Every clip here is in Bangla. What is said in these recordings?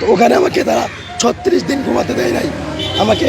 তো ওখানে আমাকে তারা ছত্রিশ দিন ঘুমাতে দেয় নাই। আমাকে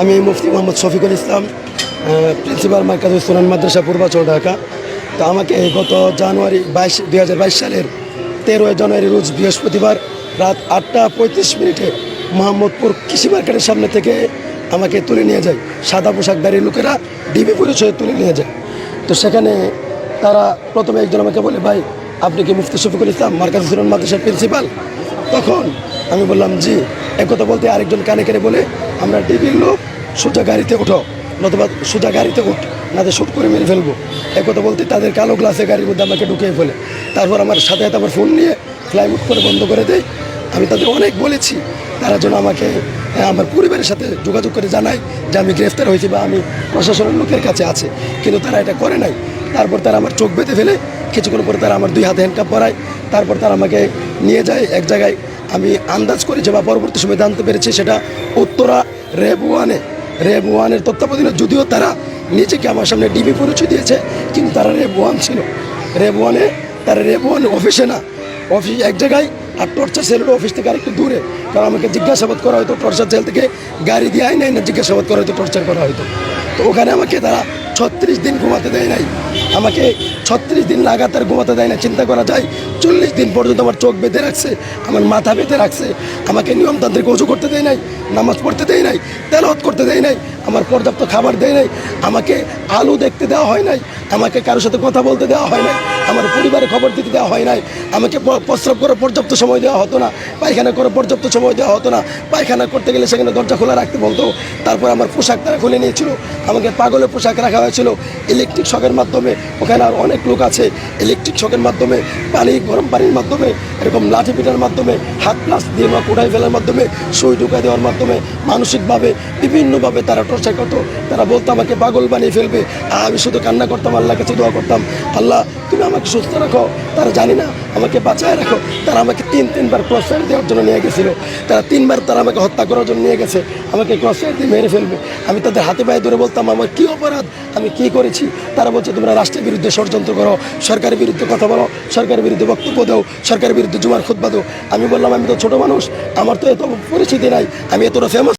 আমি মুফতি মোহাম্মদ শফিকুল ইসলাম প্রিন্সিপাল মার্কাজ সুনান মাদ্রাসা, পূর্বাচল, ঢাকা। তো আমাকে গত জানুয়ারি বাইশ, দুই সালের তেরোই জানুয়ারি রোজ বৃহস্পতিবার রাত আটটা পঁয়ত্রিশ মিনিটে মোহাম্মদপুর কৃষি মার্কেটের সামনে থেকে আমাকে তুলে নিয়ে যায়। সাদা পোশাকধারী লোকেরা ডিবি পরিচয়ে তুলে নিয়ে যায়। তো সেখানে তারা প্রথমে একজন আমাকে বলে, ভাই, আপনি কি মুফতি শফিকুল ইসলাম, মার্কাজ সুনান মাদ্রাসার প্রিন্সিপাল? তখন আমি বললাম, জি। একথা বলতে আরেকজন কানে কানে বলে, আমরা ডিবির লোক, সোজা গাড়িতে উঠো, নতুবা সোজা গাড়িতে উঠ, নাতে শুট করে মেরে ফেলব। একথা বলতে তাদের কালো গ্লাসে গাড়ির মধ্যে আমাকে ঢুকিয়ে ফেলে। তারপর আমার সাথে সাথে আমার ফোন নিয়ে ফ্লাই মুট করে বন্ধ করে দেয়। আমি তাদের অনেক বলেছি, তারা যেন আমাকে আমার পরিবারের সাথে যোগাযোগ করে জানায় যে আমি গ্রেফতার হয়েছি বা আমি প্রশাসনের লোকের কাছে আছে। কিন্তু তারা এটা করে নাই। তারপর তারা আমার চোখ বেঁধে ফেলে। কিছুক্ষণ পরে তারা আমার দুই হাতে হ্যান্ডকাপ পরায়। তারপর তারা আমাকে নিয়ে যায় এক জায়গায়। আমি আন্দাজ করেছি বা পরবর্তী সময় জানতে পেরেছি সেটা উত্তরা রেব ওয়ানে, রেব ওয়ানের তত্ত্বাবধানে যদিও তারা নিজেকে আমার সামনে ডিবি পরিচয় দিয়েছে, কিন্তু তারা রেব ওয়ান ছিল। রেব ওয়ানে, তারা রেব ওয়ান অফিসে না। অফিস এক জায়গায় আর টর্চার সেলের অফিস থেকে আরেকটু দূরে। কারণ আমাকে জিজ্ঞাসাবাদ করা হয়তো টর্চার সেল থেকে গাড়ি দিয়ে আই নাই না জিজ্ঞাসাবাদ করা হয়তো, টর্চার করা হয়তো। তো ওখানে আমাকে তারা ছত্রিশ দিন ঘুমাতে দেয় নাই। আমাকে ছত্রিশ দিন লাগাতার ঘুমাতে দেয় না, চিন্তা করা যায়। চল্লিশ দিন পর্যন্ত আমার চোখ বেঁধে রাখছে, আমার মাথা বেঁধে রাখছে। আমাকে নিয়মতান্ত্রিক উঁচু করতে দেয় নাই, নামাজ পড়তে দেয় নাই তেলত করতে দেয় নাই, আমার পর্যাপ্ত খাবার দেয় নাই, আমাকে আলু দেখতে দেওয়া হয় নাই। আমাকে কারোর সাথে কথা বলতে দেওয়া হয় নাই, আমার পরিবারের খবর দিতে দেওয়া হয় নাই, আমাকে প্রস্রাব করে পর্যাপ্ত সময় দেওয়া হতো না, পায়খানা করে পর্যাপ্ত সময় দেওয়া হতো না, পায়খানা করতে গেলে সেখানে দরজা খোলা রাখতে বলতো, তারপর আমার পোশাক তারা খুলে নিয়েছিল, আমাকে পাগলের পোশাক রাখা হয়েছিল ইলেকট্রিক শখের মাধ্যমে, ওখানে আর অনেক লোক আছে ইলেকট্রিক শখের মাধ্যমে, পানি, গরম পানির মাধ্যমে, এরকম লাঠি পিটার মাধ্যমে, হাত প্লাস দিয়ে বা কুড়াই ফেলার মাধ্যমে, সুই ঢুকাই দেওয়ার মাধ্যমে, মানসিকভাবে বিভিন্নভাবে তারা টর্চার করতো, তারা বলতো আমাকে পাগল বানিয়ে ফেলবে আমি শুধু কান্না করতাম আল্লাহ কাছে দোয়া করতাম। আল্লাহ, তুমি আমাকে সুস্থ রাখো। তারা জানি না, আমাকে বাঁচায় রাখো। তারা আমাকে তিন, তিনবার ক্রস ফায়ার দেওয়ার জন্য নিয়ে গেছিল। তারা তিনবার তারা আমাকে হত্যা করার জন্য নিয়ে গেছে। আমাকে ক্রস ফায়ার দিয়ে মেরে ফেলবে। আমি তাদের হাতে পায়ে ধরে বলতাম, আমার কী অপরাধ? আমি কী করেছি? তারা বলছে, তোমরা রাষ্ট্রের বিরুদ্ধে ষড়যন্ত্র করো, সরকারের বিরুদ্ধে কথা বলো, সরকারের বিরুদ্ধে বক্তব্য দাও, সরকারের বিরুদ্ধে জুমার খুদ্া দাও। আমি বললাম, আমি তো ছোটো মানুষ, আমার তো এত পরিচিতি নাই, আমি এতটা ফেমাস